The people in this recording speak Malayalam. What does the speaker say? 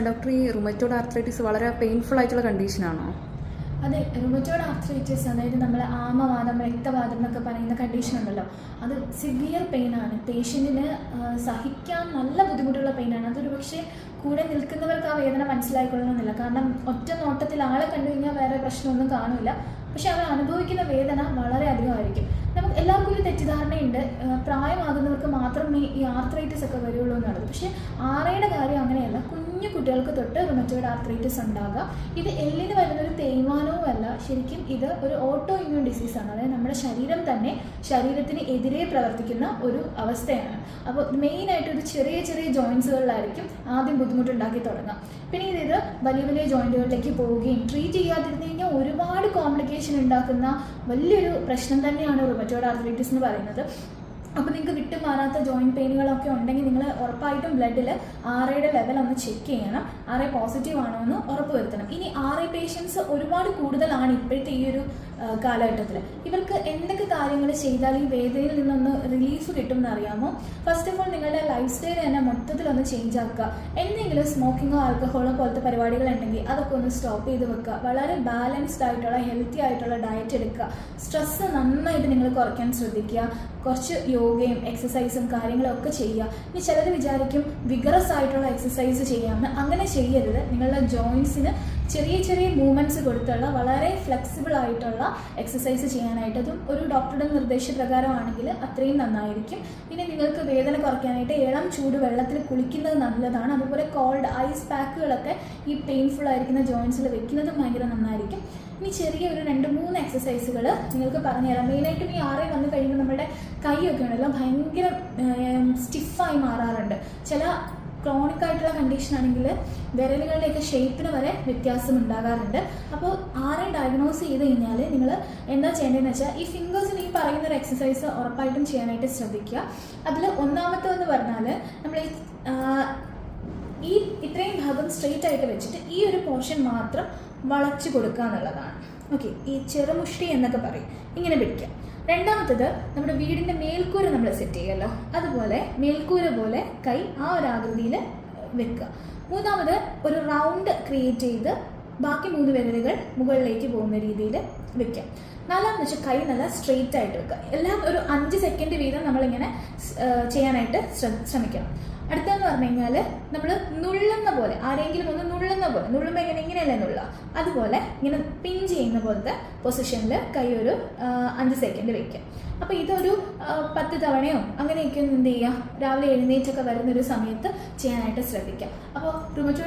ഡോക്ടർ ഈ റുമറ്റോഡ് ആർത്രൈറ്റിസ് വളരെ പെയിൻഫുൾ ആയിട്ടുള്ള കണ്ടീഷനാണോ അതെ റുമറ്റോഡ് ആർത്രൈറ്റിസ് അതായത് നമ്മൾ ആമവാദം രക്തവാദം എന്നൊക്കെ പറയുന്ന കണ്ടീഷൻ ഉണ്ടല്ലോ. അത് സിവിയർ പെയിനാണ് പേഷ്യന്റിന് സഹിക്കാൻ നല്ല ബുദ്ധിമുട്ടുള്ള പെയിനാണ് അതൊരു പക്ഷേ കൂടെ നിൽക്കുന്നവർക്ക് ആ വേദന മനസ്സിലായിക്കൊള്ളണമെന്നില്ല. കാരണം ഒറ്റ നോട്ടത്തിൽ ആളെ കണ്ടു കഴിഞ്ഞാൽ വേറെ പ്രശ്നമൊന്നും കാണില്ല. പക്ഷെ അവർ അനുഭവിക്കുന്ന വേദന വളരെ അധികമായിരിക്കും നമുക്ക് എല്ലാവർക്കും ഒരു തെറ്റിദ്ധാരണയുണ്ട് ആ, പ്രായമാകുന്നവർക്ക് മാത്രമേ ഈ ആർത്രൈറ്റിസ് ഒക്കെ വരുള്ളൂ എന്നുള്ളത്. പക്ഷേ ആറയുടെ കാര്യം അങ്ങനെയല്ല. കുഞ്ഞു കുട്ടികൾക്ക് തൊട്ട് റുമറ്റോയിഡ് ആർത്രൈറ്റിസ് ഉണ്ടാകുക ഇത് എല്ലിന് വരുന്ന ഒരു തേയ്മാനവും അല്ല. ശരിക്കും ഇത് ഒരു ഓട്ടോ ഇമ്മ്യൂൺ ഡിസീസാണ് അതായത് നമ്മുടെ ശരീരം തന്നെ ശരീരത്തിന് എതിരെ പ്രവർത്തിക്കുന്ന ഒരു അവസ്ഥയാണ്. അപ്പോൾ മെയിനായിട്ട് ഒരു ചെറിയ ചെറിയ ജോയിൻസുകളിലായിരിക്കും ആദ്യം ബുദ്ധിമുട്ടുണ്ടാക്കി തുടങ്ങുക പിന്നെ ഇത് വലിയ വലിയ ജോയിന്റുകളിലേക്ക് പോവുകയും ട്രീറ്റ് ചെയ്യാതിരുന്നു കഴിഞ്ഞാൽ ഒരുപാട് കോംപ്ലിക്കേഷൻ ഉണ്ടാക്കുന്ന വലിയൊരു പ്രശ്നം തന്നെയാണ് റുമറ്റോയിഡ് ആർത്രൈറ്റിസ് എന്ന് പറയുന്നത്. അപ്പോൾ നിങ്ങൾക്ക് വിട്ടുമാറാത്ത ജോയിന്റ് പെയിനുകളൊക്കെ ഉണ്ടെങ്കിൽ നിങ്ങൾ ഉറപ്പായിട്ടും ബ്ലഡിൽ ആറയുടെ ലെവൽ ഒന്ന് ചെക്ക് ചെയ്യണം. ഐ പോസിറ്റീവ് ആണോ എന്ന് ഉറപ്പ് വരുത്തണം. ഇനി ഐ പേഷ്യൻസ് ഒരുപാട് കൂടുതലാണ് ഇപ്പോഴത്തെ ഈ ഒരു കാലഘട്ടത്തിൽ ഇവർക്ക് എന്തൊക്കെ കാര്യങ്ങൾ ചെയ്താൽ ഈ വേദനയിൽ നിന്നൊന്ന് റിലീഫ് കിട്ടും എന്ന് അറിയാമോ ഫസ്റ്റ് ഓഫ് ഓൾ നിങ്ങളുടെ ലൈഫ് സ്റ്റൈൽ തന്നെ മൊത്തത്തിലൊന്ന് ചേഞ്ച് ആക്കുക. എന്തെങ്കിലും സ്മോക്കിങ്ങോ ആൽക്കഹോളോ പോലത്തെ പരിപാടികൾ ഉണ്ടെങ്കിൽ അതൊക്കെ ഒന്ന് സ്റ്റോപ്പ് ചെയ്ത് വെക്കുക. വളരെ ബാലൻസ്ഡ് ആയിട്ടുള്ള ഹെൽത്തി ആയിട്ടുള്ള ഡയറ്റ് എടുക്കുക. സ്ട്രെസ്സ് നന്നായിട്ട് നിങ്ങൾ കുറയ്ക്കാൻ ശ്രദ്ധിക്കുക. കുറച്ച് യോഗയും എക്സസൈസും കാര്യങ്ങളും ഒക്കെ ചെയ്യുക. ഇനി ചിലർ വിചാരിക്കും വിഗറസ് ആയിട്ടുള്ള എക്സസൈസ് ചെയ്യാമെന്ന്. അങ്ങനെ ചെയ്യരുത്. നിങ്ങളുടെ ജോയിൻസിന് ചെറിയ ചെറിയ മൂവ്മെന്റ്സ് കൊടുത്തുള്ള വളരെ ഫ്ലെക്സിബിൾ ആയിട്ടുള്ള എക്സസൈസ് ചെയ്യാനായിട്ട്. അതും ഒരു ഡോക്ടറുടെ നിർദ്ദേശപ്രകാരമാണെങ്കിൽ അത്രയും നന്നായിരിക്കും. പിന്നെ നിങ്ങൾക്ക് വേദന കുറയ്ക്കാനായിട്ട് ഇളം ചൂട് വെള്ളത്തിൽ കുളിക്കുന്നത് നല്ലതാണ്. അതുപോലെ കോൾഡ് ഐസ് പാക്കുകളൊക്കെ ഈ പെയിൻഫുൾ ആയിരിക്കുന്ന ജോയിൻസിൽ വെക്കുന്നതും ഭയങ്കര നന്നായിരിക്കും. ഇനി ചെറിയ ഒരു രണ്ട് മൂന്ന് എക്സസൈസുകൾ നിങ്ങൾക്ക് പറഞ്ഞുതരാം മെയിനായിട്ടും ഈ ആറേ വന്നു കഴിയുമ്പോൾ നമ്മുടെ കൈയൊക്കെ ഉണ്ടല്ലോ ഭയങ്കര സ്റ്റിഫായി മാറാറുണ്ട്. ചില ക്രോണിക് ആയിട്ടുള്ള കണ്ടീഷൻ ആണെങ്കിൽ വിരലുകളുടെയൊക്കെ ഷേപ്പിന് വരെ വ്യത്യാസം ഉണ്ടാകാറുണ്ട്. അപ്പോൾ ആരെ ഡയഗ്നോസ് ചെയ്ത് കഴിഞ്ഞാൽ നിങ്ങൾ എന്താ ചെയ്യേണ്ടതെന്ന് വെച്ചാൽ ഈ ഫിംഗേഴ്സിന് ഈ പറയുന്ന ഒരു എക്സസൈസ് ഉറപ്പായിട്ടും ചെയ്യാനായിട്ട് ശ്രദ്ധിക്കുക. അതിൽ ഒന്നാമത്തെന്ന് പറഞ്ഞാൽ നമ്മൾ ഈ ഈ ഇത്രയും ഭാഗം സ്ട്രെയിറ്റ് ആയിട്ട് വെച്ചിട്ട് ഈ ഒരു പോർഷൻ മാത്രം വളച്ചു കൊടുക്കുക എന്നുള്ളതാണ്. ഓക്കെ ഈ ചെറുമുഷ്ടി എന്നൊക്കെ പറയും. ഇങ്ങനെ പിടിക്കുക. രണ്ടാമത്തത് നമ്മുടെ വീടിന്റെ മേൽക്കൂര നമ്മൾ സെറ്റ് ചെയ്യുമല്ലോ അതുപോലെ മേൽക്കൂര പോലെ കൈ ആ ഒരു ആകൃതിയിൽ വെക്കുക. മൂന്നാമത് ഒരു റൗണ്ട് ക്രിയേറ്റ് ചെയ്ത് ബാക്കി മൂന്ന് വിരലുകൾ മുകളിലേക്ക് പോകുന്ന രീതിയിൽ വെക്കാം. നാലാമെന്ന് വെച്ചാൽ കൈ നല്ല സ്ട്രെയിറ്റ് ആയിട്ട് വെക്കുക. എല്ലാം ഒരു അഞ്ച് സെക്കൻഡ് വീതം നമ്മളിങ്ങനെ ചെയ്യാനായിട്ട് ശ്രമിക്കണം. അടുത്തെന്ന് പറഞ്ഞു കഴിഞ്ഞാൽ നമ്മൾ നുള്ളുന്ന പോലെ ആരെങ്കിലും ഒന്ന് നുള്ളുന്ന പോലെ നുള്ളുമ്പോൾ ഇങ്ങനെ ഇങ്ങനെയല്ലേ നുള്ള? അതുപോലെ ഇങ്ങനെ പിൻ ചെയ്യുന്ന പോലത്തെ പൊസിഷനിൽ കൈ ഒരു അഞ്ച് സെക്കൻഡ് വെക്കുക. അപ്പോൾ ഇതൊരു പത്ത് തവണയോ അങ്ങനെയൊക്കെ എന്ത് ചെയ്യുക? രാവിലെ എഴുന്നേറ്റൊക്കെ വരുന്ന ഒരു സമയത്ത് ചെയ്യാനായിട്ട് ശ്രദ്ധിക്കുക. അപ്പോൾ റുമറ്റോഡ്